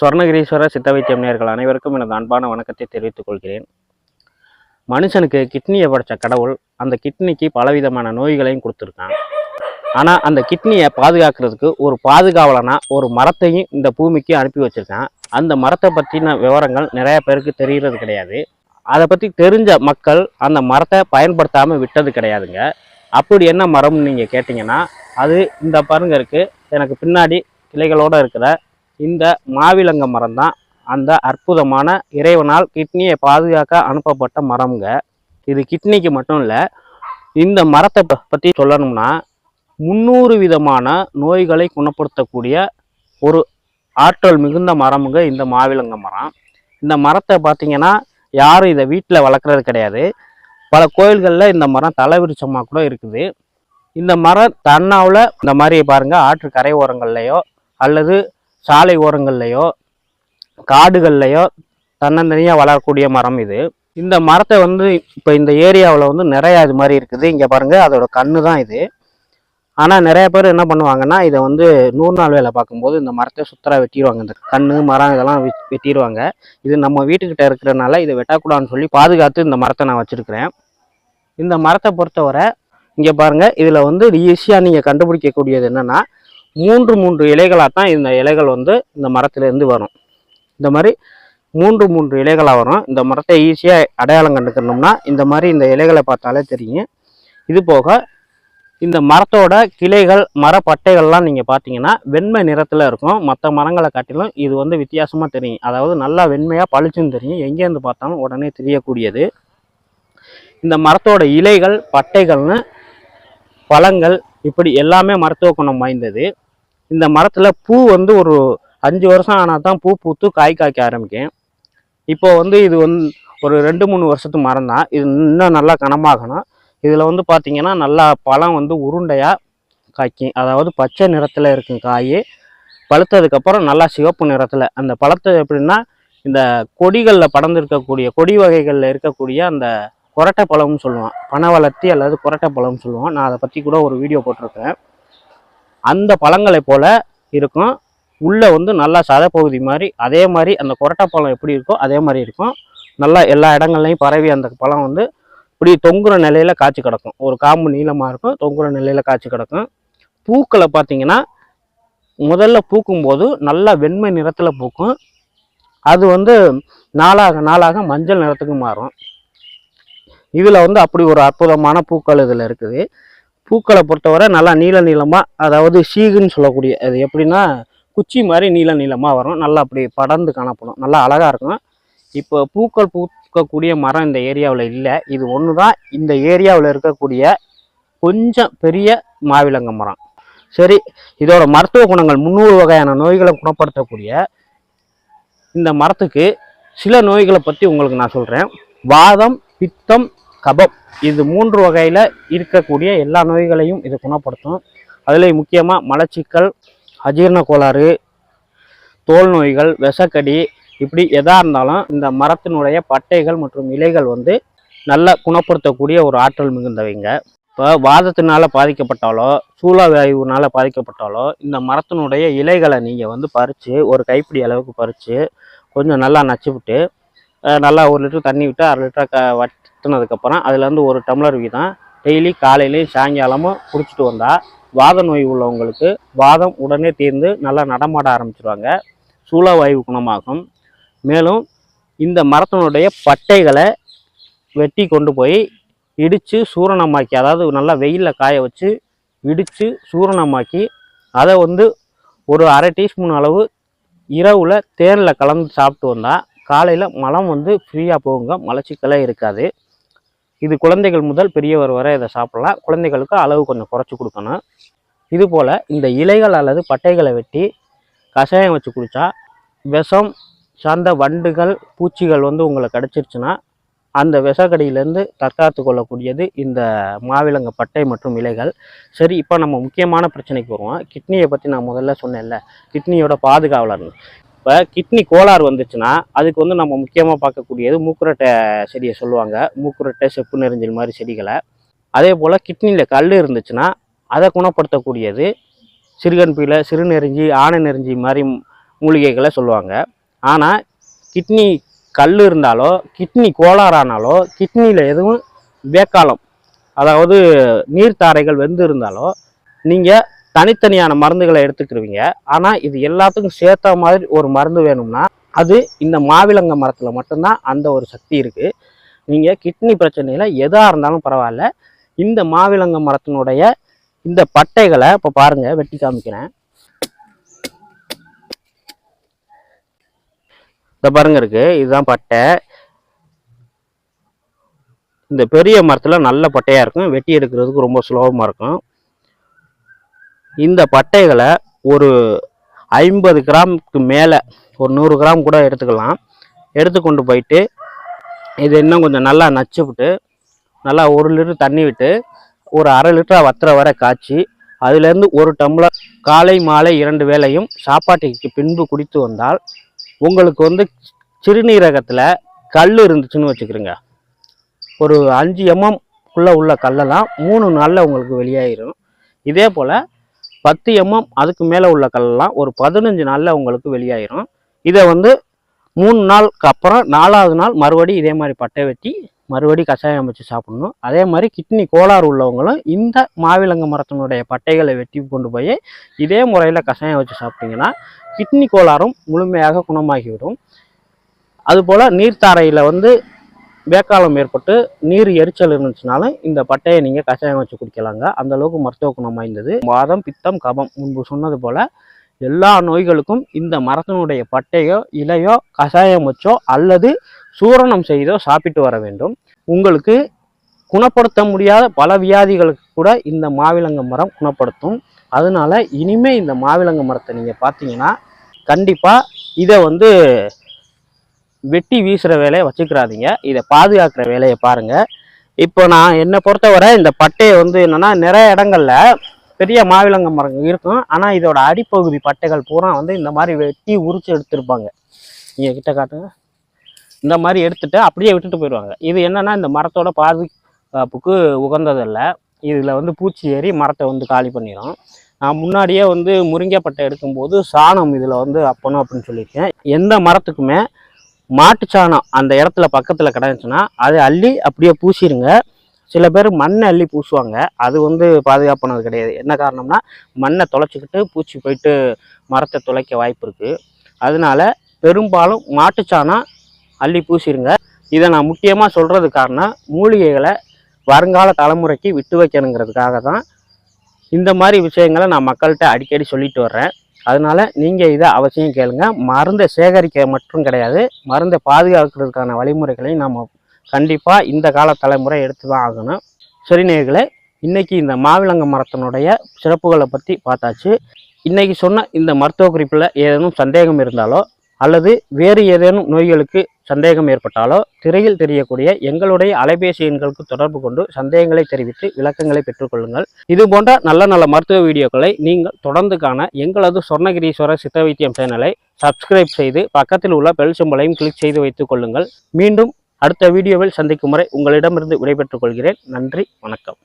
சொர்ணகிரீஸ்வர சித்த வைத்தியம்னியர்கள் அனைவருக்கும் எனது அன்பான வணக்கத்தை தெரிவித்துக் கொள்கிறேன். மனுஷனுக்கு கிட்னியை படைச்ச கடவுள் அந்த கிட்னிக்கு பலவிதமான நோய்களையும் கொடுத்துருக்கான். ஆனால் அந்த கிட்னியை பாதுகாக்கிறதுக்கு ஒரு பாதுகாவலனா ஒரு மரத்தையும் இந்த பூமிக்கு அனுப்பி வச்சிருக்கான். அந்த மரத்தை பற்றின விவரங்கள் நிறைய பேருக்கு தெரிகிறது கிடையாது. அதை பற்றி தெரிஞ்ச மக்கள் அந்த மரத்தை பயன்படுத்தாமல் விட்டது கிடையாதுங்க. அப்படி என்ன மரம்னு நீங்கள் கேட்டிங்கன்னா அது இந்த பாருங்க இருக்கு. எனக்கு பின்னாடி கிளைகளோடு இருக்கிற இந்த மாவிலங்க மரம் தான் அந்த அற்புதமான இறைவனால் கிட்னியை பாதுகாக்க அனுப்பப்பட்ட மரம்ங்க. இது கிட்னிக்கு மட்டும் இல்லை இந்த மரத்தை பற்றி சொல்லணும்னா முந்நூறு விதமான நோய்களை குணப்படுத்தக்கூடிய ஒரு ஆற்றல் மிகுந்த மரமுங்க இந்த மாவிலங்க மரம். இந்த மரத்தை பார்த்தீங்கன்னா யாரும் இதை வீட்டில் வளர்க்குறது கிடையாது. பல கோயில்களில் இந்த மரம் தலைவிருச்சமாக கூட இருக்குது. இந்த மரம் தன்னாவில் இந்த மாதிரி பாருங்கள் ஆற்று கரை ஓரங்கள்லையோ அல்லது சாலை ஓரங்கள்லையோ காடுகள்லையோ தன்னந்தனியாக வளரக்கூடிய மரம் இது. இந்த மரத்தை வந்து இப்போ இந்த ஏரியாவில் வந்து நிறையா இது மாதிரி இருக்குது. இங்கே பாருங்கள் அதோட கண்ணு தான் இது. ஆனால் நிறைய பேர் என்ன பண்ணுவாங்கன்னா இதை வந்து நூறு நாள் வேலை பார்க்கும்போது இந்த மரத்தை சுத்தராக வெட்டிடுவாங்க. இந்த கண்ணு மரம் இதெல்லாம் வெட்டிடுவாங்க. இது நம்ம வீட்டுக்கிட்ட இருக்கிறனால இதை வெட்டக்கூடாதுன்னு சொல்லி பாதுகாத்து இந்த மரத்தை நான் வச்சுருக்கிறேன். இந்த மரத்தை பொறுத்தவரை இங்கே பாருங்கள் இதில் வந்து ஈஸியாக நீங்கள் கண்டுபிடிக்கக்கூடியது என்னென்னா மூன்று மூன்று இலைகளாக தான் இந்த இலைகள் வந்து இந்த மரத்துலேருந்து வரும். இந்த மாதிரி மூன்று மூன்று இலைகளாக வரும். இந்த மரத்தை ஈஸியாக அடையாளம் கண்டுக்கணும்னா இந்த மாதிரி இந்த இலைகளை பார்த்தாலே தெரியும். இது போக இந்த மரத்தோட கிளைகள் மரப்பட்டைகள்லாம் நீங்கள் பார்த்தீங்கன்னா வெண்மை நிறத்தில் இருக்கும். மற்ற மரங்களை காட்டிலும் இது வந்து வித்தியாசமாக தெரியும். அதாவது நல்லா வெண்மையாக பளிச்சுன்னு தெரியும். எங்கேருந்து பார்த்தாலும் உடனே தெரியக்கூடியது. இந்த மரத்தோட இலைகள் பட்டைகள்னு பழங்கள் இப்படி எல்லாமே மருத்துவ குணம் வாய்ந்தது. இந்த மரத்தில் பூ வந்து ஒரு அஞ்சு வருஷம் ஆனால் தான் பூ பூத்து காய் காய்க்க ஆரம்பிக்கும். இப்போ வந்து இது வந்து ஒரு ரெண்டு மூணு வருஷத்து மரம் தான். இது இன்னும் நல்லா கனமாகணும். இதில் வந்து பார்த்தீங்கன்னா நல்லா பழம் வந்து உருண்டையாக காய்க்கும். அதாவது பச்சை நிறத்தில் இருக்கும் காய். பழுத்ததுக்கப்புறம் நல்லா சிவப்பு நிறத்தில். அந்த பழத்தை எப்படின்னா இந்த கொடிகளில் படர்ந்திருக்கக்கூடிய கொடி வகைகளில் இருக்கக்கூடிய அந்த கொரட்டை பழம்னு சொல்லுவான். பனை வளர்த்தி அல்லது கொரட்டை பழம்னு சொல்லுவான். நான் அதை பற்றி கூட ஒரு வீடியோ போட்டிருக்கேன் அந்த பழங்களை போல இருக்கும். உள்ளே வந்து நல்லா சதைப்பகுதி மாதிரி அதே மாதிரி அந்த கொரட்டா பழம் எப்படி இருக்கோ அதே மாதிரி இருக்கும். நல்லா எல்லா இடங்கள்லையும் பரவி அந்த பழம் வந்து இப்படி தொங்குற நிலையில் காய்ச்சி கிடக்கும். ஒரு காம்பு நீளமாக இருக்கும் தொங்குற நிலையில் காய்ச்சி கிடக்கும். பூக்களை பார்த்தீங்கன்னா முதல்ல பூக்கும்போது நல்லா வெண்மை நிறத்தில் பூக்கும். அது வந்து நாளாக நாளாக மஞ்சள் நிறத்துக்கு மாறும். இதில் வந்து அப்படி ஒரு அற்புதமான பூக்கள் இதில் இருக்குது. பூக்களை பொறுத்தவரை நல்லா நீல நீளமாக அதாவது சீகுன்னு சொல்லக்கூடிய அது எப்படின்னா குச்சி மாதிரி நீல நீளமாக வரும். நல்லா அப்படி படர்ந்து காணப்படும். நல்லா அழகாக இருக்கும். இப்போ பூக்கள் பூக்கக்கூடிய மரம் இந்த ஏரியாவில் இல்லை. இது ஒன்று தான் இந்த ஏரியாவில் இருக்கக்கூடிய கொஞ்சம் பெரிய மாவிலங்க மரம். சரி இதோட மருத்துவ குணங்கள் முந்நூறு வகையான நோய்களை குணப்படுத்தக்கூடிய இந்த மரத்துக்கு சில நோய்களை பற்றி உங்களுக்கு நான் சொல்கிறேன் வாதம் பித்தம் கபம். இது மூன்று வகையில் இருக்கக்கூடிய எல்லா நோய்களையும் இது குணப்படுத்தும். அதில் முக்கியமாக மலச்சிக்கல் அஜீரண கோளாறு தோல் நோய்கள் விஷக்கடி இப்படி எதா இருந்தாலும் இந்த மரத்தினுடைய பட்டைகள் மற்றும் இலைகள் வந்து நல்லா குணப்படுத்தக்கூடிய ஒரு ஆற்றல் மிகுந்தவைங்க. இப்போ வாதத்தினால் பாதிக்கப்பட்டாலோ சூழவாயுவினால பாதிக்கப்பட்டாலோ இந்த மரத்தினுடைய இலைகளை நீங்கள் வந்து பறித்து ஒரு கைப்பிடி அளவுக்கு பறித்து கொஞ்சம் நல்லா நச்சு விட்டு நல்லா ஒரு லிட்டர் தண்ணி விட்டு அரை லிட்டர் க வட்டினதுக்கப்புறம் அதுலேருந்து ஒரு டம்ளர் வீதம் டெய்லி காலையிலையும் சாயங்காலமும் குடிச்சிட்டு வந்தால் வாத நோய் உள்ளவங்களுக்கு வாதம் உடனே தீர்ந்து நல்லா நடமாட ஆரம்பிச்சிருவாங்க. சூழவாயு குணமாகும். மேலும் இந்த மரத்தினுடைய பட்டைகளை வெட்டி கொண்டு போய் இடித்து சூரணமாக்கி அதாவது நல்லா வெயிலில் காய வச்சு இடித்து சூரணமாக்கி அதை வந்து ஒரு அரை டீஸ்பூன் அளவு இரவில் தேனில் கலந்து சாப்பிட்டு வந்தால் காலையில் மலம் வந்து ஃப்ரீயாக போகுங்க. மலச்சிக்கலே இருக்காது. இது குழந்தைகள் முதல் பெரியவர் வரை இதை சாப்பிட்லாம். குழந்தைகளுக்கு அளவு கொஞ்சம் குறைச்சி கொடுக்கணும். இது போல் இந்த இலைகள் அல்லது பட்டைகளை வெட்டி கஷாயம் வச்சு குடித்தா விஷம் சார்ந்த வண்டுகள் பூச்சிகள் வந்து உங்களை கிடச்சிருச்சுன்னா அந்த விஷக்கடியிலேருந்து தற்காத்து கொள்ளக்கூடியது இந்த மாவிலங்க பட்டை மற்றும் இலைகள். சரி இப்போ நம்ம முக்கியமான பிரச்சனைக்கு வருவோம். கிட்னியை பற்றி நான் முதல்ல சொன்னேன்ல. கிட்னியோட பாதுகாவலர்னு இப்போ கிட்னி கோளாறு வந்துச்சுன்னா அதுக்கு வந்து நம்ம முக்கியமாக பார்க்கக்கூடியது மூக்குரட்டை செடியை சொல்லுவாங்க. மூக்குரட்டை செப்பு நெறிஞ்சல் மாதிரி செடிகளை. அதே போல் கிட்னியில் கல் இருந்துச்சுன்னா அதை குணப்படுத்தக்கூடியது சிறுகன் சிறுநெறிஞ்சி ஆணை நெறிஞ்சி மாதிரி மூலிகைகளை சொல்லுவாங்க. ஆனால் கிட்னி கல் இருந்தாலோ கிட்னி கோளாறானாலோ கிட்னியில் எதுவும் வேக்காலம் அதாவது நீர்த்தாரைகள் வெந்து இருந்தாலோ நீங்கள் தனித்தனியான மருந்துகளை எடுத்துக்கிருவீங்க. ஆனால் இது எல்லாத்துக்கும் சேர்த்த மாதிரி ஒரு மருந்து வேணும்னா அது இந்த மாவிலங்க மரத்தில் மட்டும்தான் அந்த ஒரு சக்தி இருக்குது நீங்கள் கிட்னி பிரச்சனையில் எதாக இருந்தாலும் பரவாயில்ல. இந்த மாவிலங்க மரத்தினுடைய இந்த பட்டைகளை இப்போ பாருங்கள் வெட்டி காமிக்கிறேன். இந்த பாருங்க இருக்கு இதுதான் பட்டை. இந்த பெரிய மரத்தில் நல்ல பட்டையாக இருக்கும். வெட்டி எடுக்கிறதுக்கு ரொம்ப சுலபமாக இருக்கும். இந்த பட்டைகளை ஒரு ஐம்பது கிராமுக்கு மேலே ஒரு நூறு கிராம் கூட எடுத்துக்கலாம். எடுத்து கொண்டு போயிட்டு இது இன்னும் கொஞ்சம் நல்லா நச்சு விட்டு நல்லா ஒரு லிட்டர் தண்ணி விட்டு ஒரு அரை லிட்டராக வத்துற வரை காய்ச்சி அதுலேருந்து ஒரு டம்ளர் காலை மாலை இரண்டு வேளையும் சாப்பாட்டுக்கு பின்பு குடித்து வந்தால் உங்களுக்கு வந்து சிறுநீரகத்தில் கல் இருந்துச்சுன்னு வச்சுக்கிறோங்க. ஒரு அஞ்சு எம்எம் குள்ளே உள்ள கல்லெல்லாம் மூணு நாளில் உங்களுக்கு வெளியாயிரும். இதே போல் பத்து எம்எம் அதுக்கு மேலே உள்ள கல்லெல்லாம் ஒரு பதினஞ்சு நாளில் உங்களுக்கு வெளியாயிரும். இதை வந்து மூணு நாளுக்கு அப்புறம் நாலாவது நாள் மறுபடி இதே மாதிரி பட்டை வெட்டி மறுபடி கஷாயம் வச்சு சாப்பிடணும். அதே மாதிரி கிட்னி கோளாறு உள்ளவங்களும் இந்த மாவிலங்க மரத்தினுடைய பட்டைகளை வெட்டி கொண்டு போய் இதே முறையில் கஷாயம் வச்சு சாப்பிட்டீங்கன்னா கிட்னி கோளாறும் முழுமையாக குணமாகிவிடும். அதுபோல் நீர்த்தாரையில் வந்து வேக்காலம் ஏற்பட்டு நீர் எரிச்சல் இருந்துச்சுனாலும் இந்த பட்டையை நீங்கள் கஷாயம் வச்சு குடிக்கலாங்க. அந்த அளவுக்கு மருத்துவ குணம் வாய்ந்தது. வாதம் பித்தம் கபம் முன்பு சொன்னது போல் எல்லா நோய்களுக்கும் இந்த மரத்தினுடைய பட்டையோ இலையோ கஷாயம் வச்சோ அல்லது சூரணம் செய்தோ சாப்பிட்டு வர வேண்டும். உங்களுக்கு குணப்படுத்த முடியாத பல வியாதிகளுக்கு கூட இந்த மாவிலங்க மரம் குணப்படுத்தும். அதனால இனிமே இந்த மாவிலங்க மரத்தை நீங்கள் பார்த்தீங்கன்னா கண்டிப்பாக இதை வந்து வெட்டி வீசுகிற வேலையை வச்சுக்கிறாதீங்க. இதை பாதுகாக்கிற வேலையை பாருங்கள் இப்போ நான் என்னை பொறுத்தவரை இந்த பட்டையை வந்து என்னன்னா நிறைய இடங்கள்ல பெரிய மாவிலங்க மரம் இருக்கும். ஆனால் இதோட அடிப்பகுதி பட்டைகள் பூரா வந்து இந்த மாதிரி வெட்டி உரிச்சு எடுத்திருப்பாங்க. நீங்கள் கிட்ட காட்டுங்க. இந்த மாதிரி எடுத்துட்டு அப்படியே விட்டுட்டு போயிடுவாங்க. இது என்னென்னா இந்த மரத்தோட பாதுகாப்புக்கு உகந்ததில்லை. இதில் வந்து பூச்சி ஏறி மரத்தை வந்து காலி பண்ணிடும் நான் முன்னாடியே வந்து முருங்கைப்பட்டை எடுக்கும்போது சாணம் இதில் வந்து அப்பணும் அப்படின்னு சொல்லியிருக்கேன். எந்த மரத்துக்குமே மாட்டு சாணம் அந்த இடத்துல பக்கத்தில் கிடந்துச்சுன்னா அதை அள்ளி அப்படியே பூசிடுங்க சில பேர் மண்ணை அள்ளி பூசுவாங்க. அது வந்து பாதுகாப்பானது கிடையாது. என்ன காரணம்னா மண்ணை தொலைச்சிக்கிட்டு பூச்சி போயிட்டு மரத்தை துளைக்க வாய்ப்பு இருக்குது அதனால பெரும்பாலும் மாட்டுச்சாணம் அள்ளி பூசிடுங்க இதை நான் முக்கியமாக சொல்கிறது காரணம் மூலிகைகளை வருங்கால தலைமுறைக்கு விட்டு வைக்கணுங்கிறதுக்காக தான் இந்த மாதிரி விஷயங்களை நான் மக்கள்கிட்ட அடிக்கடி சொல்லிட்டு வர்றேன். அதனால நீங்கள் இதை அவசியம் கேளுங்க. மருந்தை சேகரிக்க மட்டும் கிடையாது. மருந்தை பாதுகாக்கிறதுக்கான வழிமுறைகளையும் நம்ம கண்டிப்பாக இந்த கால தலைமுறை எடுத்து தான் ஆகணும். சரி இன்றைக்கி இந்த மாவிலங்க மரத்தினுடைய சிறப்புகளை பற்றி பார்த்தாச்சு. இன்றைக்கி சொன்ன இந்த மருத்துவ குறிப்பில் ஏதேனும் சந்தேகம் இருந்தாலோ அல்லது வேறு ஏதேனும் நோய்களுக்கு சந்தேகம் ஏற்பட்டாலோ திரையில் தெரியக்கூடிய எங்களுடைய அலைபேசி எண்களுக்கு தொடர்பு கொண்டு சந்தேகங்களை தெரிவித்து விளக்கங்களை பெற்றுக்கொள்ளுங்கள். இது போன்ற நல்ல நல்ல மருத்துவ வீடியோக்களை நீங்கள் தொடர்ந்து காண எங்களது சொர்ணகிரீஸ்வரர் சித்த வைத்தியம் சேனலை சப்ஸ்கிரைப் செய்து பக்கத்தில் உள்ள பெல் சிம்பலையும் கிளிக் செய்து வைத்துக் கொள்ளுங்கள். மீண்டும் அடுத்த வீடியோவில் சந்திக்கும் வரை உங்களிடமிருந்து விடைபெற்றுக் கொள்கிறேன். நன்றி வணக்கம்.